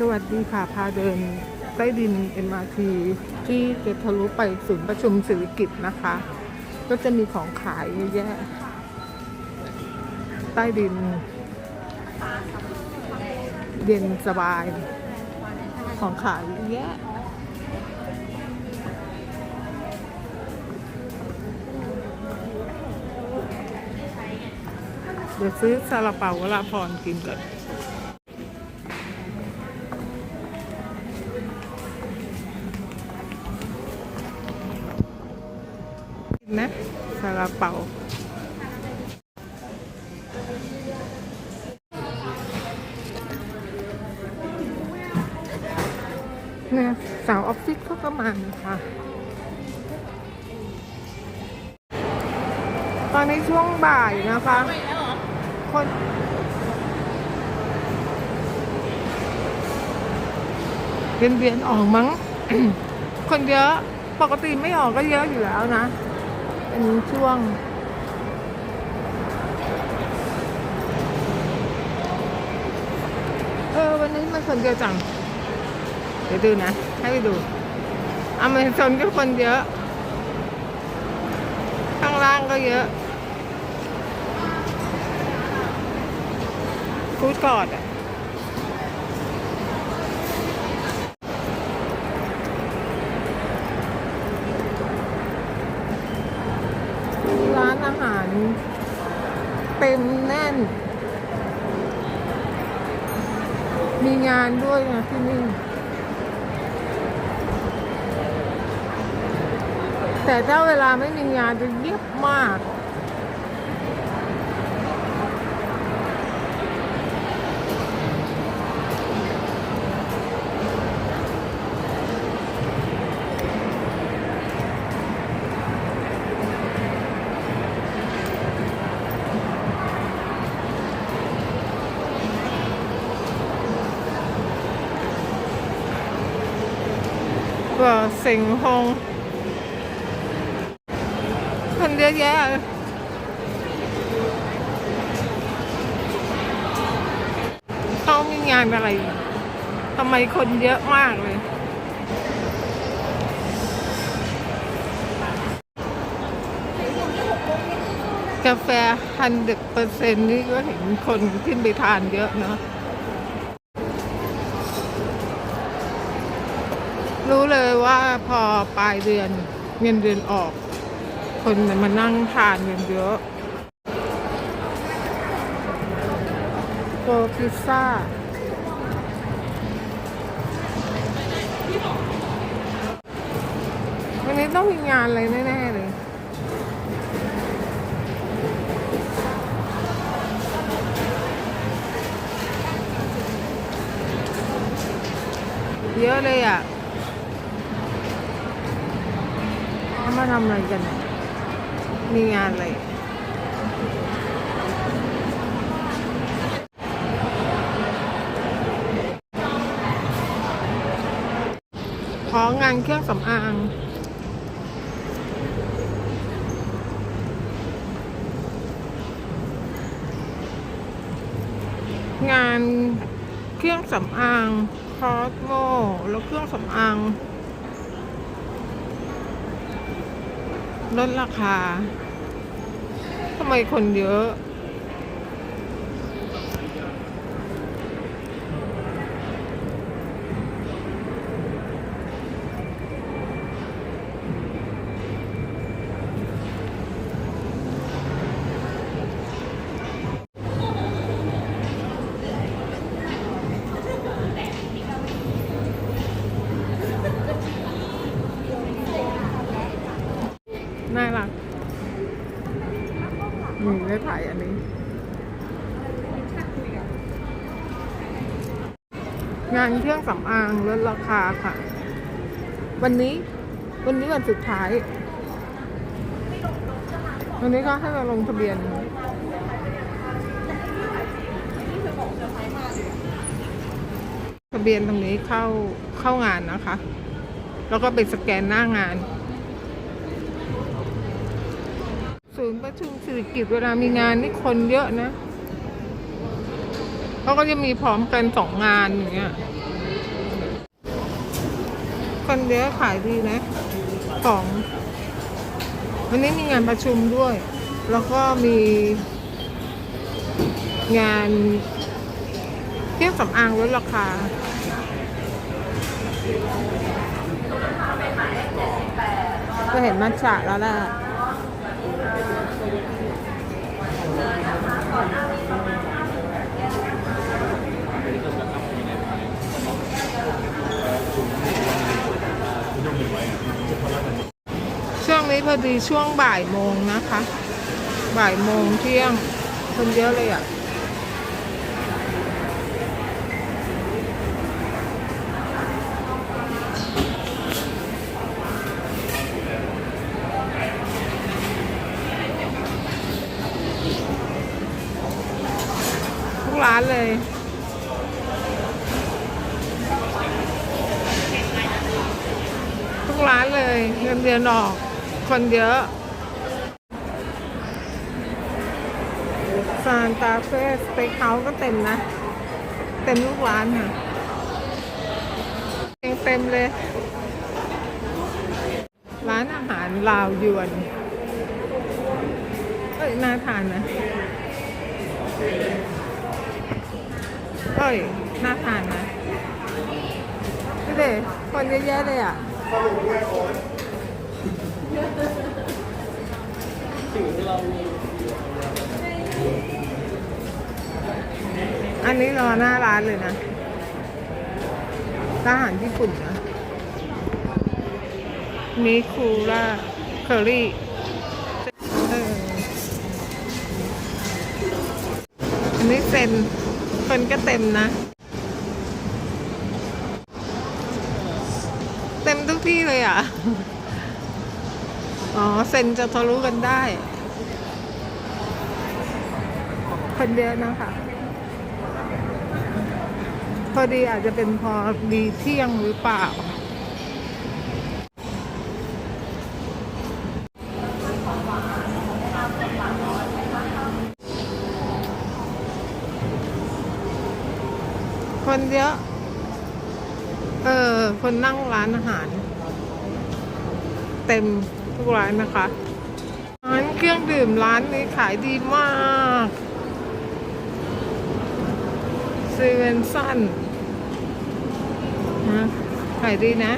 สวัสดีค่ะ พาเดินใต้ดิน MRT ที่จะทะลุไปศูนย์ประชุมสิริกิตนะคะ ก็จะมีของขายเยอะแยะ ใต้ดิน เย็นสบาย ของขายเยอะแยะเดี๋ยวซื้อซาลาเปาวลาพรกินก่อน นนะซาลาเปาเนี่ยสาวออฟฟิศเขาก็มานะคะตอนนี้ช่วงบ่ายนะคะ คนเวียนเวียนๆออกมั้ง คนเยอะ ปกติไม่ออกก็เยอะอยู่แล้วนะ เป็นช่วง เออ วันนี้มันคนเยอะจัง เดี๋ยวดูนะ ให้ไปดูอเมซอนก็คนเยอะ ข้างล่างก็เยอะฟูดกอดอะร้านอาหาร เต็มแน่น มีงานด้วยนะที่นี่ แต่ถ้าเวลาไม่มีงานจะเงียบมาก ก็สิงหงคนเยอะแยะเลยเขามีงานอะไรทำไมคนเยอะมากเลย กาแฟฮันเดเปอร์เซ็นนี่ก็เห็นคนขึ้นไปทานเยอะเนาะ รู้เลยว่าพอปลายเดือนเงินเดือนออก คนมานั่งทานกันเยอะโกพิซซ่าวันนี้ต้องมีงานอะไรแน่ ๆ เลยเยอะเลยอะ เขามาทำอะไรกัน มีงานอะไรของานเครื่องสำอางงานเครื่องสำอางคอสโมแล้วเครื่องสำอาง ลดราคาทำไมคนเยอะายอันนี้ งานเครื่องสำอางลดราคาค่ะ วันนี้ วันนี้วันสุดท้าย วันนี้ก็ให้เราลงทะเบียนทะเบียนตรงนี้เข้าเข้างานนะคะ แล้วก็ไปสแกนหน้างาน ศูนย์ประชุมสิริกิตเวลามีงานนี่คนเยอะนะเขาก็จะมีพร้อมกันสองงานอย่างเงี้ยคนเยอะขายดีนะของวันนี้มีงานประชุมด้วย แล้วก็มีงานเครื่องสำอางลดราคาก็เห็นมัทฉะแล้วแหละ ช่วงนี้พอดีช่วงบ่ายโมงนะคะ บ่ายโมงเที่ยงคนเยอะเลยอะ ทุกร้านเลย ทุกร้าน เลยเงินเดือนออก คนเยอะซานตาเฟ่สเต็กเฮาส์ก็เต็มนะ เต็มทุกร้านค่ะเต็มเต็มเลย ร้านอาหารลาวยวนเอ้ยน่าทานนะเอ้ยน่าทานนะดูดิคนเยอะแยอะ เลยอะอันนี้รอหน้าร้านเลยนะอาหารญี่ปุ่นนะมีคูล่าเคอรี่อันนี้เซ็นคนก็เต็มนะ็มทุกที่เลยอะ อ๋อ เซนจะทะลุกันได้ คนเยอะนะคะ พอดีอาจจะเป็นพอดีเที่ยงหรือเปล่า คนเยอะ เออ คนนั่งร้านอาหาร เต็มทุกร้านนะคะร้านเครื่องดื่มร้านนี้ขายดีมากเซเว่นสั้นนะขายดีนะ